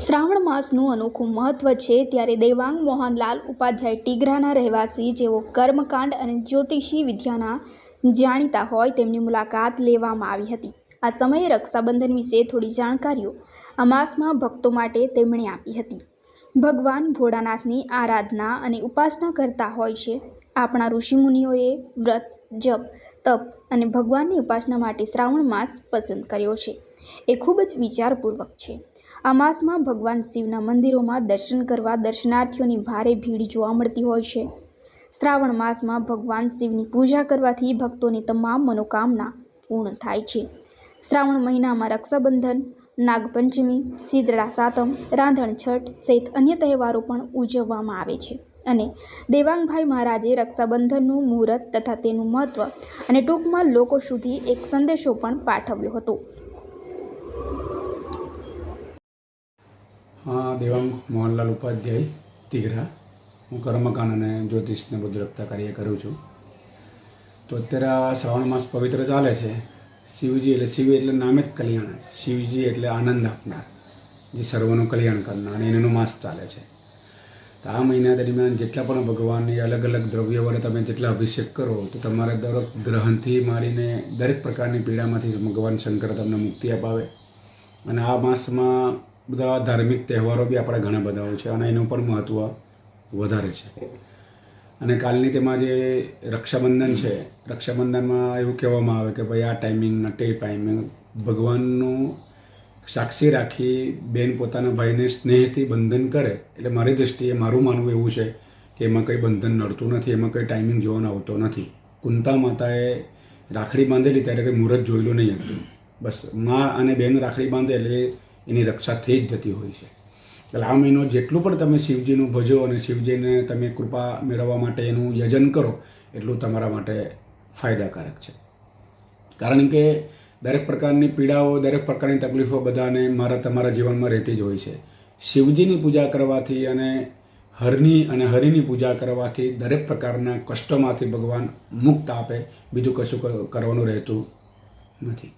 શ્રાવણ માસનું અનોખું મહત્વ છે ત્યારે દેવાંગ મોહનલાલ ઉપાધ્યાય ટીગરાના રહેવાસી જેઓ કર્મકાંડ અને જ્યોતિષી વિદ્યાના જાણીતા હોય તેમની મુલાકાત લેવામાં આવી હતી. આ સમયે રક્ષાબંધન વિશે થોડી જાણકારીઓ આ માસમાં ભક્તો માટે તેમણે આપી હતી. ભગવાન ભોળાનાથની આરાધના અને ઉપાસના કરતા હોય છે. આપણા ઋષિમુનિઓએ વ્રત, જપ, તપ અને ભગવાનની ઉપાસના માટે શ્રાવણ માસ પસંદ કર્યો છે. એ ખૂબ જ વિચારપૂર્વક છે. આ માસમાં ભગવાન શિવના મંદિરોમાં દર્શન કરવા દર્શનાર્થીઓની ભારે ભીડ જોવા મળતી હોય છે. શ્રાવણ માસમાં ભગવાન શિવની પૂજા કરવાથી ભક્તોની તમામ મનોકામના પૂર્ણ થાય છે. શ્રાવણ મહિનામાં રક્ષાબંધન, નાગપંચમી, શીતળા સાતમ, રાંધણ છઠ સહિત અન્ય તહેવારો પણ ઉજવવામાં આવે છે અને દેવાંગભાઈ મહારાજે રક્ષાબંધનનું મુહૂર્ત તથા તેનું મહત્ત્વ અને ટૂંકમાં લોકો સુધી એક સંદેશો પણ પાઠવ્યો હતો. દેવાંગ મોહનલાલ ઉપાધ્યાય તિઘરા હું કર્મકાન અને જ્યોતિષને બધું કાર્ય કરું છું. તો અત્યારે આ શ્રાવણ માસ પવિત્ર ચાલે છે. શિવજી એટલે શિવ એટલે નામે જ કલ્યાણ. શિવજી એટલે આનંદ આપનાર. જે સર્વનું કલ્યાણ કરનાર. અને એનું માસ ચાલે છે. તો આ મહિના દરમિયાન જેટલા પણ ભગવાનની અલગ અલગ દ્રવ્ય વડે તમે જેટલા અભિષેક કરો, તો તમારે દરેક ગ્રહણથી માંડીને દરેક પ્રકારની પીડામાંથી ભગવાન શંકર તમને મુક્તિ અપાવે. અને આ માસમાં બધા ધાર્મિક તહેવારો બી આપણા ઘણા બધા હોય છે અને એનું પણ મહત્ત્વ વધારે છે. અને કાલની તેમાં જે રક્ષાબંધન છે, રક્ષાબંધનમાં એવું કહેવામાં આવે કે ભાઈ આ ટાઈમિંગ તે ટાઈમિંગ ભગવાનનું સાક્ષી રાખી બેન પોતાના ભાઈને સ્નેહથી બંધન કરે એટલે મારી દૃષ્ટિએ મારું માનવું એવું છે કે એમાં કંઈ બંધન નડતું નથી, એમાં કંઈ ટાઈમિંગ જોવાનો આવતો નથી. કુંતા માતાએ રાખડી બાંધેલી ત્યારે કંઈ મુહૂર્ત જોયેલું નહીં હતું. બસ મા અને બેન રાખડી બાંધે એટલે એની રક્ષા થઈ જ જતી હોય છે. એટલે આ મહિનો જેટલું પણ તમે શિવજીનું ભજો અને શિવજીને તમે કૃપા મેળવવા માટે એનું યજન કરો, એટલું તમારા માટે ફાયદાકારક છે. કારણ કે દરેક પ્રકારની પીડાઓ, દરેક પ્રકારની તકલીફો બધાને મારા તમારા જીવનમાં રહેતી જ હોય છે. શિવજીની પૂજા કરવાથી અને હરની અને હરિની પૂજા કરવાથી દરેક પ્રકારના કષ્ટોમાંથી ભગવાન મુક્ત આપે, બીજું કશું કરવાનું રહેતું નથી.